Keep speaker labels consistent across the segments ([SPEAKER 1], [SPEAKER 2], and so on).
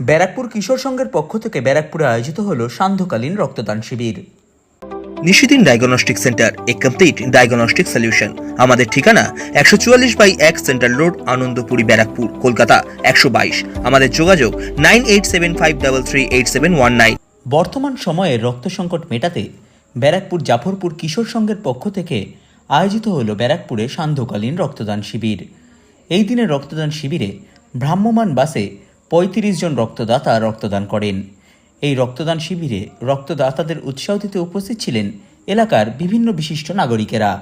[SPEAKER 1] ব্যারাকপুর কিশোর সংঘের পক্ষ থেকে ব্যারাকপুরে আয়োজিত হল সান্ধ্যকালীন রক্তদান শিবির।
[SPEAKER 2] নিশিদিন diagnostic centre a complete diagnostic solution আমাদের ঠিকানা একশো চুয়াল্লিশ বাই এক সেন্ট্রাল রোড আনন্দপুরি ব্যারাকপুর কলকাতা একশো বাইশ। আমাদের যোগাযোগ nine eight seven five double three eight seven one nine.
[SPEAKER 1] বর্তমান সময়ে রক্ত সংকট মেটাতে ব্যারাকপুর জাফরপুর কিশোর সংঘের পক্ষ থেকে আয়োজিত হল ব্যারাকপুরে সান্ধ্যকালীন রক্তদান শিবির। এই দিনের রক্তদান শিবিরে ভ্রাম্যমাণ বাসে পঁয়ত্রিশ জন রক্তদাতা রক্তদান করেন। এই রক্তদান শিবিরে রক্তদাতাদের উৎসাহ দিতে উপস্থিত ছিলেন এলাকার বিভিন্ন বিশিষ্ট নাগরিকেরা।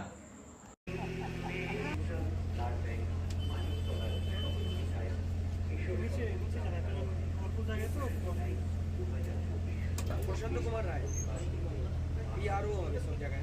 [SPEAKER 3] প্রশান্ত কুমার রায়। সব জায়গায়